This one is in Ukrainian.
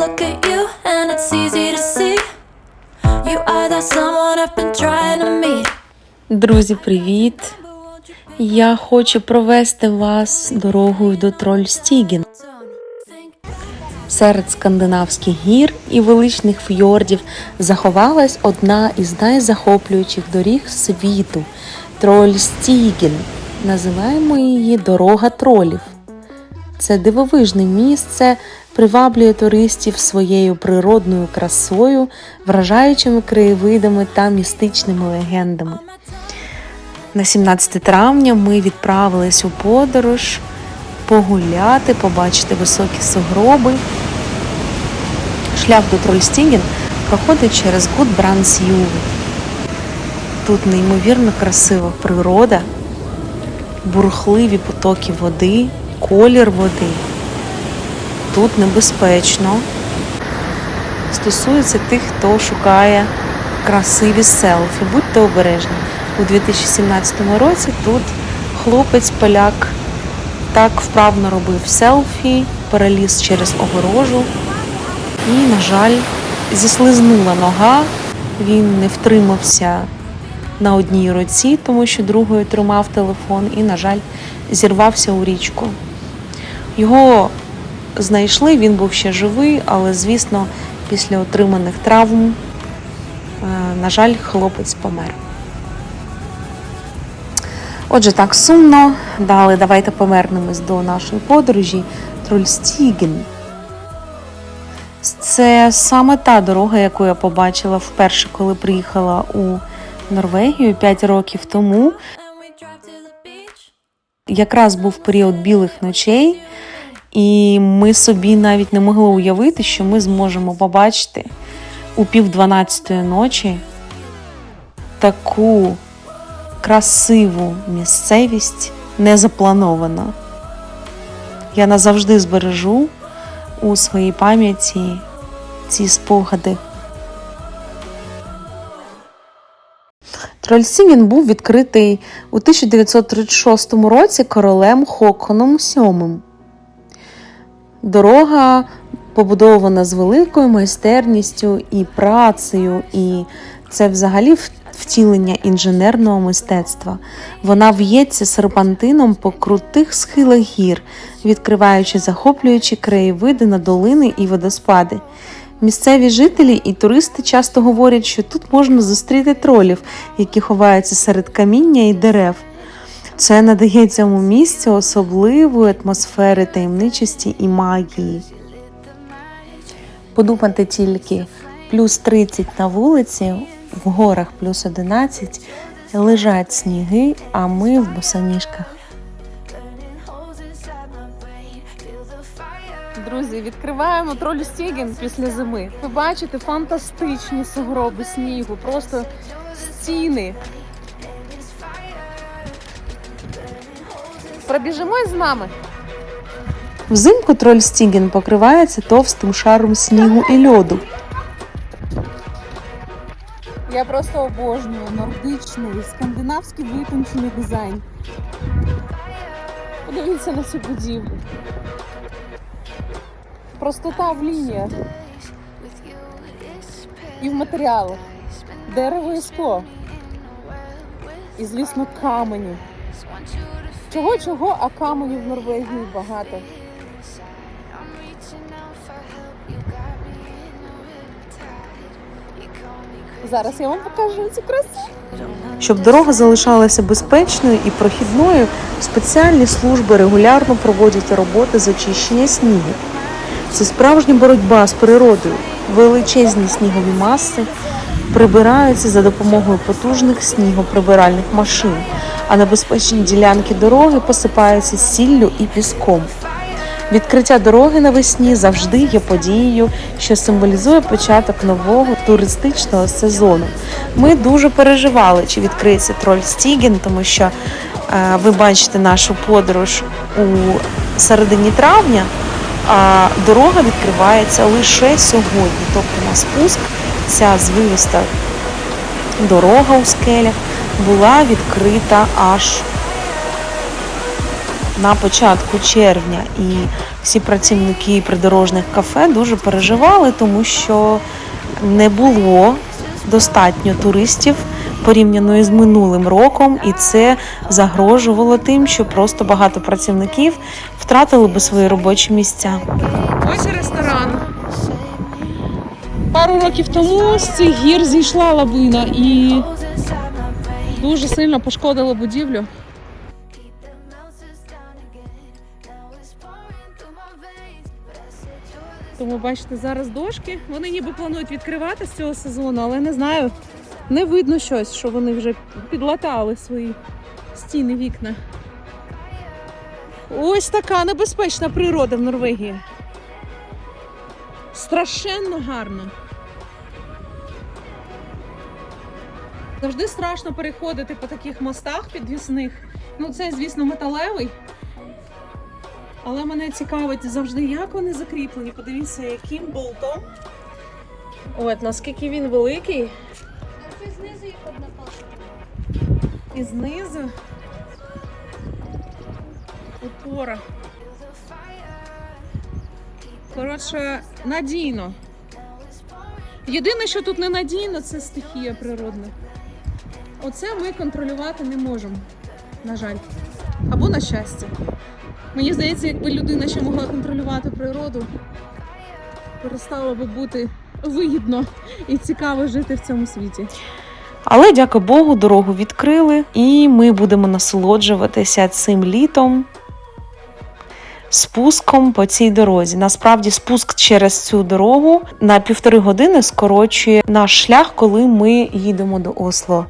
look at you and it's easy to see. You are that someone I've been trying to meet. Друзі, привіт! Я хочу провести вас дорогою до Трольстіген. Серед скандинавських гір і величних фьордів заховалась одна із найзахоплюючих доріг світу Трольстіген. Називаємо її Дорога тролів. Це дивовижне місце приваблює туристів своєю природною красою, вражаючими краєвидами та містичними легендами. На 17 травня ми відправились у подорож погуляти, побачити високі сугроби. Шлях до Трольстіген проходить через Гудбрансюве. Тут неймовірно красива природа, бурхливі потоки води, колір води. Тут небезпечно. Стосується тих, хто шукає красиві селфі. Будьте обережні. У 2017 році тут хлопець-поляк так вправно робив селфі, переліз через огорожу і, на жаль, зіслизнула нога. Він не втримався на одній руці, тому що другою тримав телефон і, на жаль, зірвався у річку. Його знайшли, він був ще живий, але, звісно, після отриманих травм, е, на жаль, хлопець помер. Отже, так сумно. Далі давайте повернемось до нашої подорожі Трольстіген. Це саме та дорога, яку я побачила вперше, коли приїхала у Норвегію 5 років тому. Якраз був період білих ночей, і ми собі навіть не могли уявити, що ми зможемо побачити у пів дванадцятої ночі таку красиву місцевість незаплановано. Я назавжди збережу у своїй пам'яті ці спогади. Трольсіген був відкритий у 1936 році королем Хоконом VII. Дорога побудована з великою майстерністю і працею, і це взагалі втілення інженерного мистецтва. Вона в'ється серпантином по крутих схилах гір, відкриваючи захоплюючі краєвиди на долини і водоспади. Місцеві жителі і туристи часто говорять, що тут можна зустріти тролів, які ховаються серед каміння і дерев. Це надає цьому місцю особливої атмосфери таємничості і магії. Подумати тільки плюс 30 на вулиці, в горах плюс 11, лежать сніги, а ми в босоніжках. Друзі, відкриваємо троль Стіген після зими. Ви бачите фантастичні сугроби снігу, просто стіни. Пробіжимо з нами. Взимку троль Стіген покривається товстим шаром снігу і льоду. Я просто обожнюю нордичний, скандинавський витончений дизайн. Подивіться на цю будівлю. Простота в лініях і в матеріалах. Дерево і скло. І, звісно, камені. Чого чого, а каменів в Норвегії багато. Зараз я вам покажу цю красу. Щоб дорога залишалася безпечною і прохідною, спеціальні служби регулярно проводять роботи з очищення снігу. Це справжня боротьба з природою. Величезні снігові маси прибираються за допомогою потужних снігоприбиральних машин, а небезпечні ділянки дороги посипаються сіллю і піском. Відкриття дороги навесні завжди є подією, що символізує початок нового туристичного сезону. Ми дуже переживали, чи відкриється троль Стіген, тому що е, ви бачите нашу подорож у середині травня, а дорога відкривається лише сьогодні. Тобто на спуск ця звивиста дорога у скелях була відкрита аж на початку червня, і всі працівники придорожних кафе дуже переживали, тому що не було достатньо туристів порівняно із минулим роком, і це загрожувало тим, що просто багато працівників втратили би свої робочі місця. Ось ресторан. Пару років тому з цих гір зійшла лавина і дуже сильно пошкодила будівлю. Тому бачите, зараз дошки. Вони ніби планують відкривати з цього сезону, але не знаю. Не видно щось, що вони вже підлатали свої стіни, вікна. Ось така небезпечна природа в Норвегії. Страшенно гарно. Завжди страшно переходити по таких мостах підвісних. Ну, це, звісно, металевий. Але мене цікавить завжди, як вони закріплені. Подивіться, яким болтом. От, наскільки він великий. Це знизу їх одна палка. І знизу опора. Коротше, надійно. Єдине, що тут не надійно, це стихія природна. Оце ми контролювати не можемо, на жаль. Або на щастя. Мені здається, якби людина ще могла контролювати природу, перестало би бути вигідно і цікаво жити в цьому світі. Але, дяка Богу, дорогу відкрили, і ми будемо насолоджуватися цим літом. Спуском по цій дорозі. Насправді, спуск через цю дорогу на півтори години скорочує наш шлях, коли ми їдемо до Осло.